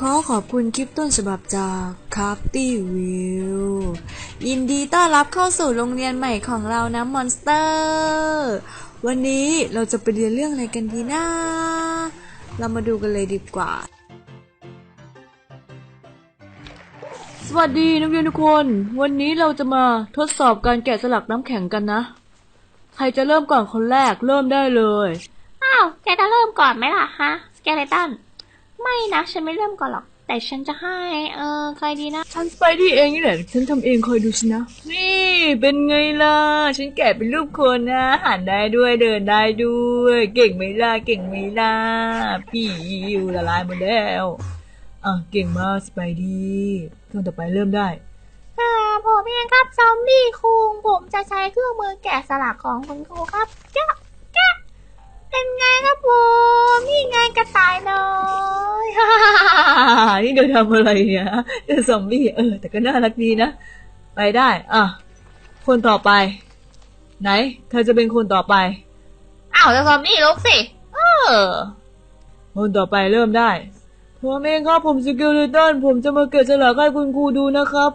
ขอขอบคุณคลิปต้นฉบับจากค a ฟตี้วิวยินดีต้อนรับเข้าสู่โรงเรียนใหม่ของเรานะมอนสเตอร์วันนี้เราจะไปเรียนเรื่องอะไรกันดีนะ เรามาดูกันเลยดีกว่า สวัสดีนักเรียนทุกคน วันนี้เราจะมาทดสอบการแกะสลักน้ำแข็งกันนะ ใครจะเริ่มก่อนคนแรกเริ่มได้เลย อ้าวแกจะเริ่มก่อนไหมล่ะฮะสเกเลตัน ไม่นะฉันไม่เริ่มก่อนหรอก แต่ฉันจะให้ เออใครดีนะ ฉันไปที่เองนี่แหละ ฉันทำเองคอยดูฉันนะ นี่เป็นไงล่ะ ฉันแกะเป็นรูปคนนะ หันได้ด้วยเดินได้ด้วย เก่งไหมล่ะ เก่งไหมล่ะ พี่อยู่ละลายหมดแล้ว อะ เก่งมากสไปดี้เครื่องต่อไปเริ่มได้อ่าผมเองครับ ซอมบี้คุงผมจะใช้เครื่องมือแกะสลักของคุณครูครับเจ๊ะเจ๊ะ เป็นไงครับผมนี่ไงกระต่ายน้อยนี่เดี๋ยวทำอะไรเนี่ยเดี๋ยวซอมบี้เออ แต่ก็น่ารักดีนะ ไปได้ อะ คนต่อไป ไหน เธอจะเป็นคนต่อไปอ้าวแล้วซอมบี้ลุกสิ เออ คนต่อไปเริ่มได้ผมเองครับผมสเกลเลตันผมจะมาเกะสลักให้คุณครูดูนะครับ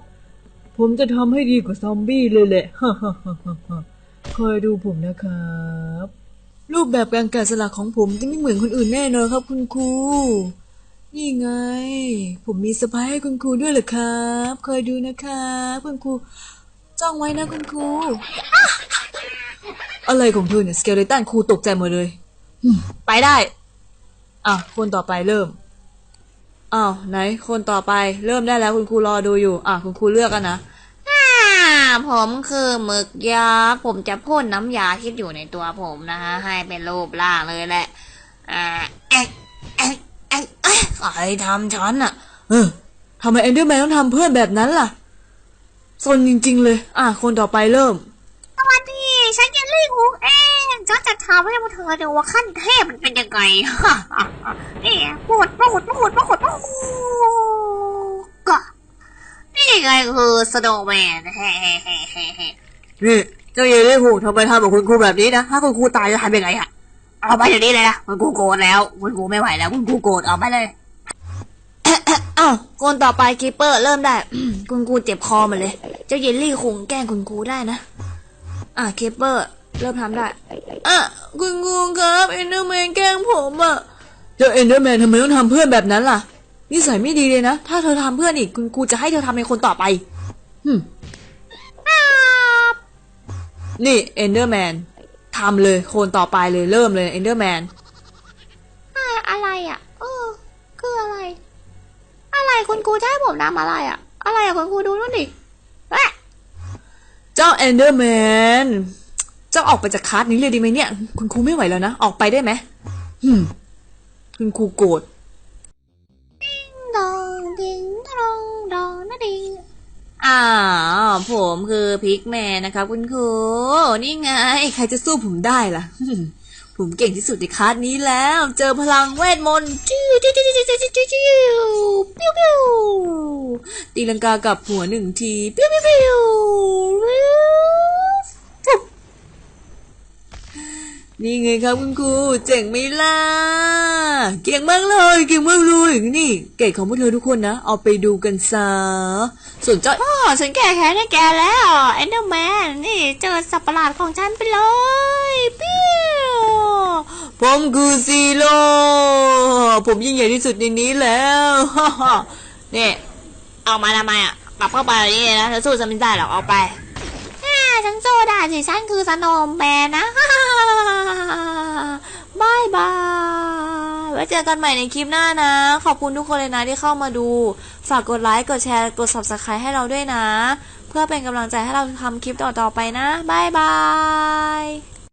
ผมจะทำให้ดีกว่าซอมบี้เลยแหละคอยดูผมนะครับ รูปแบบการแกะสลักของผมจะไม่เหมือนคนอื่นแน่นอนครับ คุณครู นี่ไง ผมมีเซอร์ไพรส์ให้คุณครูด้วยเหรอครับ คอยดูนะครับคุณครู จ้องไว้นะคุณครู อะไรของเธอเนี่ย สเกลเลตันครูตกใจหมดเลย ไปได้ อะ คนต่อไปเริ่ม อ้าว ไหน คนต่อไป เริ่มได้แล้วคุณครูรอดูอยู่ อะ คุณครูเลือกกันนะ ผมคือหมึกยักษ์ผมจะพ่นน้ำยาที่อยู่ในตัวผมนะฮะ ให้เป็นรูปร่างเลยแหละ อ่าเอ๊ะเอ๊ะเอ๊ะเอ๊ะใครทำฉันอะ เออทำไมเอนเดอร์แมนต้องทำเพื่อนแบบนั้นล่ะซนจริง ๆ เลย อะ คนต่อไปเริ่ม สวัสดี ฉันเจลลี่คุงเองฉันจะทำให้พวกเธอดูว่าขั้นเทพมันเป็นยังไง นี่พูดพูดพูดพูดพูดก็ นี่ไงคือสโนว์แมนเฮ้เฮ้เฮ้เฮ้เฮ้นี่เจ้าเยลลี่หูทำไมทำกับคุณครูแบบนี้นะ ถ้าคุณครูตายจะทำยังไงอะเอาไปเดี๋ยวนี้เลยนะคุณครูโกรธแล้วคุณครูไม่ไหวแล้วคุณครูโกรธเอาไปเลยอ้าวคนต่อไปคีเปอร์เริ่มได้ คุณครูเจ็บคอมาเลย เจ้าเยลลี่คงแกล้งคุณครูได้นะ อะคีเปอร์ เริ่มทำได้อะคุณครูครับเอนเดอร์แมนแกล้งผมอะเจ้าเอนเดอร์แมนทำไมต้องทำเพื่อนแบบนั้นล่ะ นิสัยไม่ดีเลยนะ ถ้าเธอทำเพื่อนอีกคุณครูจะให้เธอทำในคนต่อไปหึมนี่เอนเดอร์แมนทำเลยคนต่อไปเลยเริ่มเลยเอนเดอร์แมนอ่าอะไรอะ เออ คืออะไร อะไรคุณครูจะให้ผมทำอะไรอะ อะไรอะคุณครูดูนู่นดิเอ๊ะเจ้าเอนเดอร์แมนเจ้าออกไปจากคลาสนี้เลยดีไหมเนี่ย คุณครูไม่ไหวแล้วนะ ออกไปได้ไหมหืมคุณครูโกรธ ดองดิงดองดองนะดิง อ่าผมคือพิกแมนนะครับคุณครูนี่ไง ใครจะสู้ผมได้ล่ะ ผมเก่งที่สุดในคลาสนี้แล้ว เจอพลังเวทมนต์จิ้วจิ้วจิ้วจิ้วจิ้วจิ้วจิ้วปิ้วปิ้วตีลังกากับหัวหนึ่งทีปิ้วปิ้วปิ้วฟุบ นี่ไงครับคุณครูเจ๋งไหมล่ะ เก่งมากเลย เก่งมากเลยนี่เก่งของพวกเธอทุกคนนะ เอาไปดูกันซะส่วนเจ้าอ๋อฉันแก้แค้นให้แกแล้วเอนเดอร์แมนนี่เจอสัตว์ประหลาดของฉันไปเลยปิ้วผมคือซีโร่ผมยิ่งใหญ่ที่สุดในนี้แล้วนี่เอามาทำไมอะกลับเข้าไปนี่นะเธอสู้ฉันไม่ได้หรอกเอาไปแม่ฉันโซดาสิฉันคือสโนว์แมนนะ บายบาย ไว้เจอกันใหม่ในคลิปหน้านะ ขอบคุณทุกคนเลยนะที่เข้ามาดู ฝากกดไลค์ กดแชร์ กด subscribe ให้เราด้วยนะ เพื่อเป็นกำลังใจให้เราทำคลิปต่อๆไปนะบายบาย